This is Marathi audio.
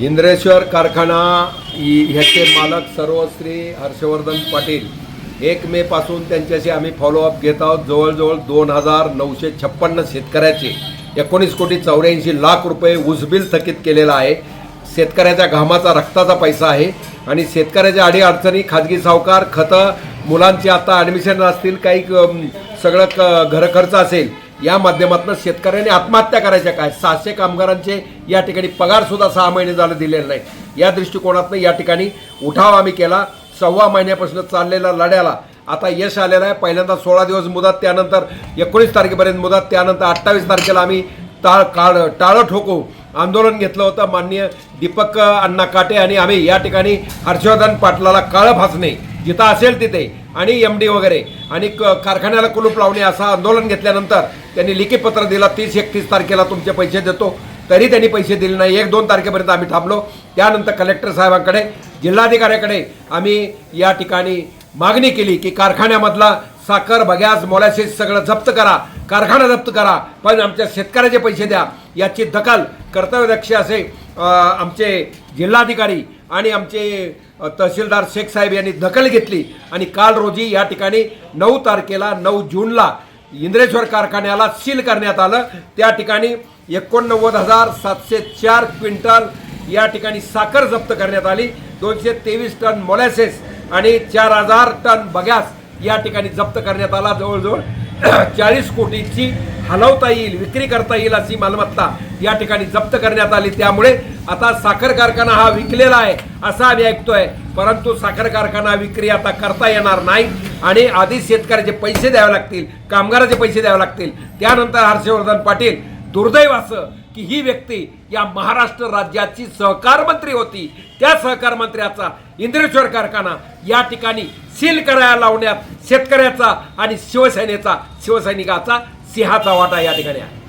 इंद्रेश्वर कारखाना ह्याचे मालक सर्व श्री हर्षवर्धन पाटील. एक मे पासून त्यांच्याशी आम्ही फॉलोअप घेत आहोत. जवळजवळ दोन हजार नऊशे छप्पन्न शेतकऱ्याचे एकोणीस कोटी चौऱ्याऐंशी लाख रुपये उसबिल थकीत केलेलं आहे. शेतकऱ्याच्या घामाचा रक्ताचा पैसा आहे आणि शेतकऱ्याच्या अडीअडचणी खाजगी सावकार खतं मुलांची आता ॲडमिशन असतील काही सगळं क घरखर्च असेल या माध्यमातून शेतकऱ्यांनी आत्महत्या करायच्या काय? सहाशे कामगारांचे या ठिकाणी पगार सुद्धा सहा महिने झाले दिलेले नाही. या दृष्टिकोनातून या ठिकाणी उठाव आम्ही केला. सव्वा महिन्यापासून चाललेल्या लढ्याला आता यश आलेलं आहे. पहिल्यांदा सोळा दिवस मुदत त्यानंतर एकोणीस तारखेपर्यंत मुदत त्यानंतर अठ्ठावीस तारखेला आम्ही टाळ काळ टाळं ठोकू आंदोलन घेतलं होतं माननीय दीपक अण्णा काटे आणि आम्ही या ठिकाणी हर्षवर्धन पाटलाला काळं फासणे. जिथं असेल तिथे आणि एम डी वगैरे आणि क कारखान्याला कुलूप लावणे असं आंदोलन घेतल्यानंतर त्यांनी लिखित पत्र दिलं. तीस एकतीस तारखेला तुमचे पैसे देतो. तरी त्यांनी पैसे दिले नाही. एक दोन तारखेपर्यंत आम्ही थांबलो. त्यानंतर कलेक्टर साहेबांकडे जिल्हाधिकाऱ्याकडे आम्ही या ठिकाणी मागणी केली की कारखान्यामधला साखर बगॅस मोलॅसिस सगळं जप्त करा. कारखाना जप्त करा. पण आमच्या शेतकऱ्याचे पैसे द्या. याची दखल कर्तव्यदक्ष असे आमचे जिल्हाधिकारी आणि आमचे तहसीलदार शेख साहेब यांनी दखल घेतली. आणि काल रोजी या ठिकाणी नऊ तारखेला नऊ जूनला इंद्रेश्वर कारखान्याला सील करण्यात आलं. त्या ठिकाणी एकोणनव्वद हजार सातशे चार क्विंटल या ठिकाणी साखर जप्त करण्यात आली. दोनशे तेवीस टन मोलॅसेस आणि चार हजार टन बगॅस या ठिकाणी जप्त करण्यात आला जवळजवळ. चाळीस कोटीची हलवता येईल विक्री करता येईल अशी मालमत्ता या ठिकाणी जप्त करण्यात आली. त्यामुळे आता साखर कारखाना हा विकलेला आहे असं आम्ही ऐकतोय. परंतु साखर कारखाना विक्री आता करता येणार नाही आणि आधी शेतकऱ्याचे पैसे द्यावे लागतील कामगाराचे पैसे द्यावे लागतील. त्यानंतर हर्षवर्धन पाटील दुर्दैव असं की ही व्यक्ती या महाराष्ट्र राज्याची सहकार मंत्री होती. त्या सहकार मंत्र्याचा इंद्रेश्वर कारखाना या ठिकाणी सील करायला लावण्यात शेतकऱ्याचा आणि शिवसेनेचा शिवसैनिकाचा सिंहाचा वाटा या ठिकाणी आहे.